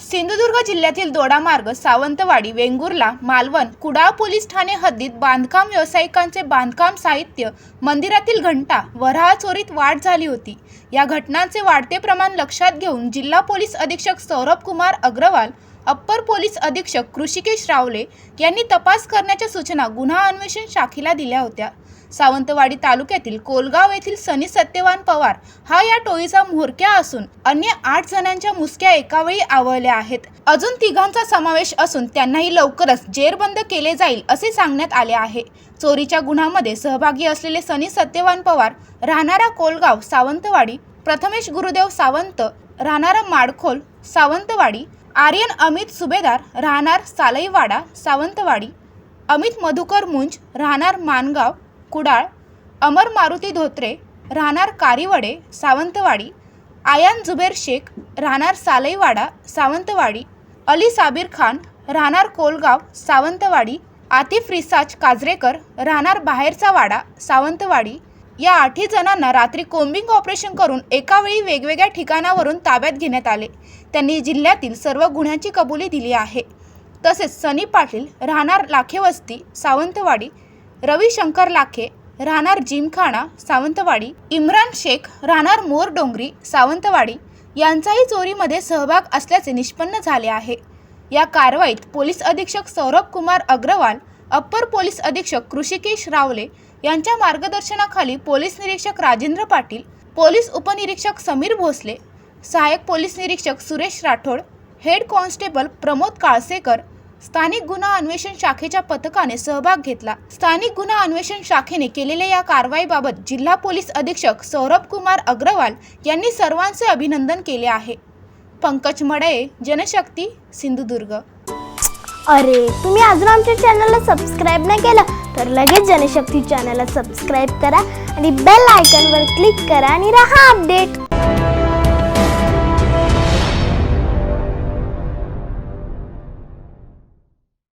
सिंधुदुर्ग जिल्ह्यातील दोडामार्ग सावंतवाडी वेंगुर्ला मालवण कुडाळ पोलीस ठाणे हद्दीत बांधकाम व्यावसायिकांचे बांधकाम साहित्य मंदिरातील घंटा वऱ्हाळ चोरीत वाढ झाली होती. या घटनांचे वाढते प्रमाण लक्षात घेऊन जिल्हा पोलीस अधीक्षक सौरभ कुमार अग्रवाल अप्पर पोलीस अधीक्षक कृषिकेश रावले यांनी तपास करण्याच्या सूचना गुन्हा अन्वेषण शाखेला दिल्या होत्या. सावंतवाडी तालुक्यातील कोलगाव येथील सनी सत्यवान पवार हा या टोळीचा म्होरक्या असून अन्य आठ जणांच्या मुसक्या एकावेळी आवळल्या आहेत. अजून तिघांचा समावेश असून त्यांनाही लवकरच जेरबंद केले जाईल असे सांगण्यात आले आहे. चोरीच्या गुन्ह्यामध्ये सहभागी असलेले सनी सत्यवान पवार राहणारा कोलगाव सावंतवाडी प्रथमेश गुरुदेव सावंत राहणारा माडखोल सावंतवाडी आर्यन अमित सुभेदार राहणार सालईवाडा सावंतवाडी अमित मधुकर मुंज राहणार मानगाव कुडाळ अमर मारुती धोत्रे राहणार कारीवडे सावंतवाडी आयान जुबेर शेख राहणार सालईवाडा सावंतवाडी अली साबीर खान राहणार कोलगाव सावंतवाडी आतिफ रिसाज काजरेकर राहणार बाहेरचा वाडा सावंतवाडी. या आठही जणांना रात्री कोम्बिंग ऑपरेशन करून एकावेळी वेगवेगळ्या ठिकाणावरून ताब्यात घेण्यात आले. त्यांनी जिल्ह्यातील सर्व गुन्ह्यांची कबुली दिली आहे. तसेच सनी पाटील राहणार लाखेवस्ती सावंतवाडी रविशंकर लाखे राहणार जिमखाना सावंतवाडी इम्रान शेख राहणार मोर डोंगरी सावंतवाडी यांचाही चोरीमध्ये सहभाग असल्याचे निष्पन्न झाले आहे. या कारवाईत पोलीस अधीक्षक सौरभ कुमार अग्रवाल अप्पर पोलीस अधीक्षक कृषिकेश रावले यांच्या मार्गदर्शनाखाली पोलीस निरीक्षक राजेंद्र पाटील पोलीस उपनिरीक्षक समीर भोसले सहाय्यक पोलीस निरीक्षक सुरेश राठोड हेड कॉन्स्टेबल प्रमोद काळसेकर स्थानिक गुन्हा अन्वेषण शाखेच्या पथकाने सहभाग घेतला. स्थानिक गुन्हा अन्वेषण शाखेने केलेल्या या कारवाईबाबत जिल्हा पोलीस अधीक्षक सौरभ कुमार अग्रवाल यांनी सर्वांचे अभिनंदन केले आहे. पंकज मडये जनशक्ती सिंधुदुर्ग. अरे तुम्ही अजून आमच्या चॅनलला सबस्क्राईब नाही केलं तर लगेच जनशक्ती चॅनलला सबस्क्राईब करा आणि बेल आयकॉनवर क्लिक करा आणि राहा अपडेट